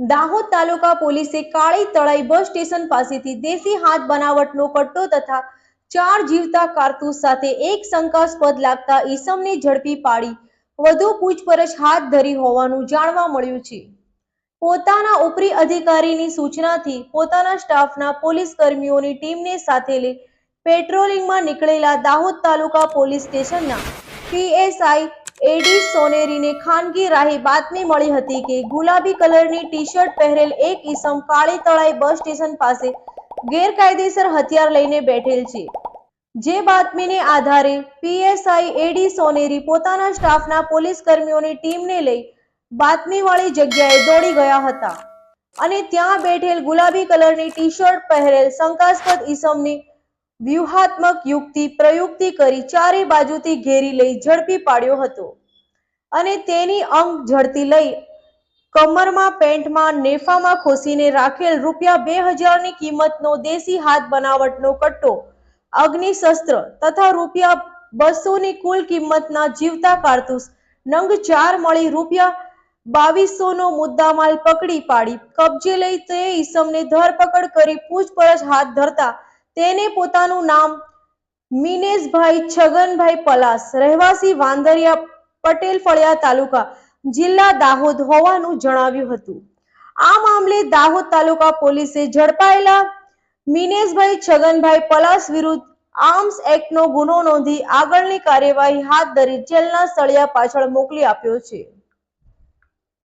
દાહોદ તાલુકા પોલીસે કાળી તળાઈ bus station પાસેથી દેશી હાથ બનાવટનો કટ્ટો તથા ચાર જીવતા કારતૂસ સાથે એક શંકાસ્પદ લાગતા ઈસમને ઝડપી પાડી વધુ પૂછપરછ હાથ ધરી હોવાનું જાણવા મળ્યું છે. પોતાના ઉપરી અધિકારીની સૂચનાથી પોતાના સ્ટાફના પોલીસ કર્મીઓની ટીમને સાથે લઈ પેટ્રોલિંગમાં નીકળેલા દાહોદ તાલુકા પોલીસ સ્ટેશનના પીએસઆઈ એડી સોનેરીને ખાનગી રાહે બાતમી મળી હતી કે ગુલાબી કલરની ટી શર્ટ પહેરેલ એક ઈસમ કાળી તળાઈ બસ સ્ટેશન પાસે ગેરકાયદેસર હથિયાર લઈને બેઠેલ છે. જે બાતમીને આધારે પીએસઆઈ એડી સોનેરી પોતાના સ્ટાફના પોલીસ કર્મીઓની ટીમને લઈ બાતમીવાળી જગ્યાએ દોડી ગયા હતા. અને ત્યાં બેઠેલ ગુલાબી કલરની ટી શર્ટ પહેરેલ શંકાસ્પદ ઈસમને વ્યૂહાત્મક યુક્તિ પ્રયુક્તિ કરી ચારે બાજુથી ઘેરી લઈ ઝડપી પાડ્યો હતો. અને તેની અંગ ઝડતી લઈ કમરમાં પેન્ટમાં નેફામાં ખોસીને રાખેલ રૂપિયા બે હજારની કિંમતનો દેશી હાથ બનાવટનો કટ્ટો, અગ્નિશસ્ત્ર તથા રૂપિયા બસોની કુલ કિંમતના જીવતા કારતૂસ નંગ ચાર મળી રૂપિયા બાવીસોનો મુદ્દામાલ પકડી પાડી. કબજે લઈ તે ઈસમને ધરપકડ કરી પૂછપરછ હાથ ધરતા તેને પોતાનું નામ મિનેશભાઈ છગનભાઈ પલાસ, રહેવાસી વાંદરિયા, પટેલ ફળિયા તાલુકા, જિલ્લા દાહોદ હોવાનું જણાવ્યું હતું. આ મામલે દાહોદ તાલુકા પોલીસે ઝડપાયેલા મિનેશભાઈ છગનભાઈ પલાસ વિરુદ્ધ આર્મ્સ એક્ટનો ગુનો નોંધી આગળની કાર્યવાહી હાથ ધરી જેલના સળિયા પાછળ મોકલી આપ્યો છે.